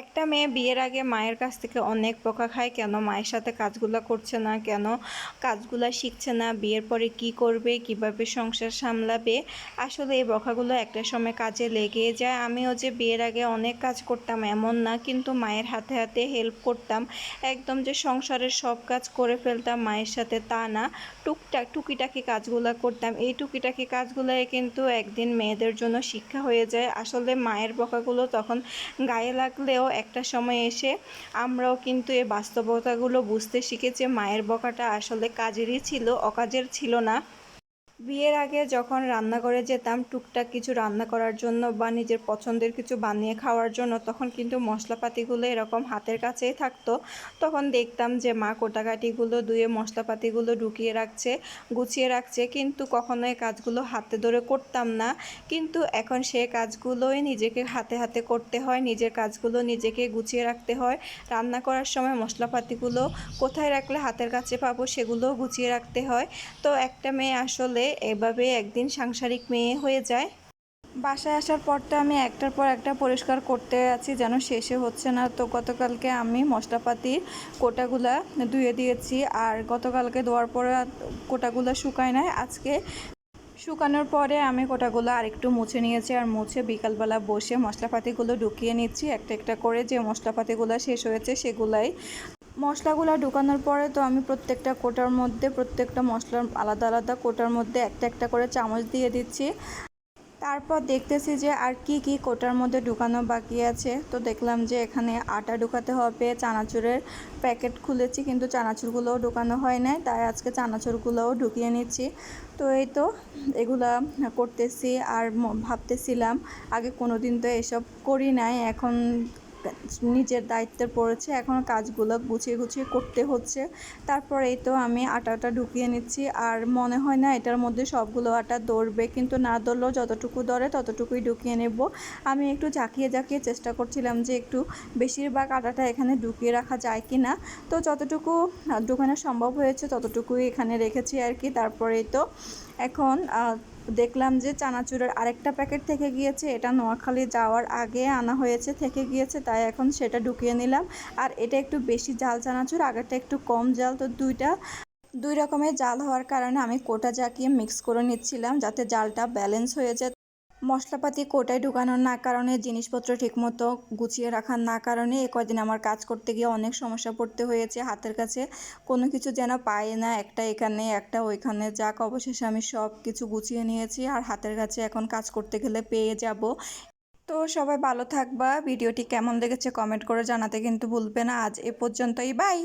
একটা মেয়ে বিয়ের আগে মায়ের কাছ থেকে অনেক বকা খায়। কেন মায়ের সাথে কাজগুলো করছে না? কেন কাজগুলো শিখছে না? বিয়ের পরে কি করবে? কীভাবে সংসার সামলাবে? আসলে এই বকাগুলো একটা সময় কাজে লেগে যায়। আমিও যে বিয়ের আগে অনেক কাজ করতাম এমন না, কিন্তু মায়ের হাতে হাতে হেল্প করতাম। একদম যে সংসারের সব কাজ করে ফেলতাম মায়ের সাথে তা না। টুকটাক, টুকিটাকি কাজগুলো করতাম। এই টুকিটাকি কাজগুলোই কিন্তু একদিন মেয়েদের জন্য শিক্ষা হয়ে যায়। আসলে মায়ের বকাগুলো তখন গায়ে লাগলেও একটা সময় এসে, আমরাও কিন্তু এ বাস্তবতাগুলো বুঝতে শিখেছি। মায়ের বকাটা আসলে কাজেরই ছিল, অকাজের ছিল না। বিয়ের আগে যখন রান্নাঘরে যেতাম, টুকটাক কিছু রান্না করার জন্য বা নিজের পছন্দের কিছু বানিয়ে খাওয়ার জন্য, তখন কিন্তু মশলাপাতিগুলো এরকম হাতের কাছেই থাকতো। তখন দেখতাম যে মা কোটাকাটিগুলো ধুয়ে মশলাপাতিগুলো ঢুকিয়ে রাখছে, গুছিয়ে রাখছে। কিন্তু কখনো এই কাজগুলো হাতে ধরে করতাম না। কিন্তু এখন সে কাজগুলোই নিজেকে হাতে হাতে করতে হয়, নিজের কাজগুলো নিজেকে গুছিয়ে রাখতে হয়। রান্না করার সময় মশলাপাতিগুলো কোথায় রাখলে হাতের কাছে পাবো সেগুলোও গুছিয়ে রাখতে হয়। তো একটা মেয়ে আসলে এভাবে একদিন সাংসারিক মেয়ে হয়ে যায়। বাসায় আসার পর তো আমি একটার পর একটা পরিষ্কার করতে আছি, যেন শেষে হচ্ছে না। তো গতকালকে আমি মশলাপাতির কোটাগুলা ধুয়ে দিয়েছি, আর গতকালকে ধোয়ার পরে কোটাগুলা শুকায় নাই। আজকে শুকানোর পরে আমি কোটাগুলো আরেকটু মুছে নিয়েছি, আর মুছে বিকালবেলা বসে মশলাপাতিগুলো ঢুকিয়ে নিচ্ছি। একটা একটা করে যে মশলাপাতিগুলো শেষ হয়েছে, সেগুলাই মশলাগুলো ঢুকানোর পরে তো আমি প্রত্যেকটা কোটার মধ্যে, প্রত্যেকটা মশলার আলাদা আলাদা কোটার মধ্যে একটা একটা করে চামচ দিয়ে দিচ্ছি। তারপর দেখতেছি যে আর কি কি কোটার মধ্যে ঢুকানো বাকি আছে। তো দেখলাম যে এখানে আটা ঢুকাতে হবে, চানাচুরের প্যাকেট খুলেছি কিন্তু চানাচুরগুলোও ঢুকানো হয় নাই, তাই আজকে চানাচুরগুলোও ঢুকিয়ে নিচ্ছি। তো এই তো এগুলা করতেছি আর ভাবতেছিলাম, আগে কোনো দিন তো এসব করি নাই, এখন নিজের দায়িত্বে পড়েছে এখন কাজগুলো গুছিয়ে গুছিয়ে করতে হচ্ছে। তারপর তো আমি আটাটা ঢুকিয়ে নিচ্ছি। আর মনে হয় না এটার মধ্যে সবগুলো আটা দৌড়বে, কিন্তু না দৌড়লেও যতটুকু দরে ততটুকুই ঢুকিয়ে নেব। আমি একটু ঝাঁকিয়ে ঝাঁকিয়ে চেষ্টা করছিলাম যে একটু বেশিরভাগ আটাটা এখানে ঢুকিয়ে রাখা যায় কি না। তো যতটুকু ঢুকানো সম্ভব হয়েছে, ততটুকুই এখানে রেখেছি আর কি। তারপরেই তো এখন দেখলাম যে চানাচুরের আরেকটা প্যাকেট থেকে গিয়েছে। এটা নোয়াখালী যাওয়ার আগে আনা হয়েছে, থেকে গিয়েছে, তাই এখন সেটা ঢুকিয়ে নিলাম। আর এটা একটু বেশি জাল চানাচুর, আগেরটা একটু কম জাল, তো দুইটা, দুই রকমের জাল হওয়ার কারণে আমি কোটা জাকিয়ে মিক্স করে নিচ্ছিলাম যাতে জালটা ব্যালেন্স হয়ে যায়। মশলাপাতি কোটায় ঢুকানোর না কারণে, জিনিসপত্র ঠিকমতো গুছিয়ে রাখার না কারণে এ কয়দিন আমার কাজ করতে গিয়ে অনেক সমস্যা পড়তে হয়েছে। হাতের কাছে কোনো কিছু যেন পাই না, একটা এখানে, একটা ওইখানে। যাক, অবশেষে আমি সব কিছু গুছিয়ে নিয়েছি আর হাতের কাছে এখন কাজ করতে গেলে পেয়ে যাব। তো সবাই ভালো থাকবা। ভিডিওটি কেমন লেগেছে কমেন্ট করে জানাতে কিন্তু ভুলবে না। আজ এ পর্যন্তই। বাই!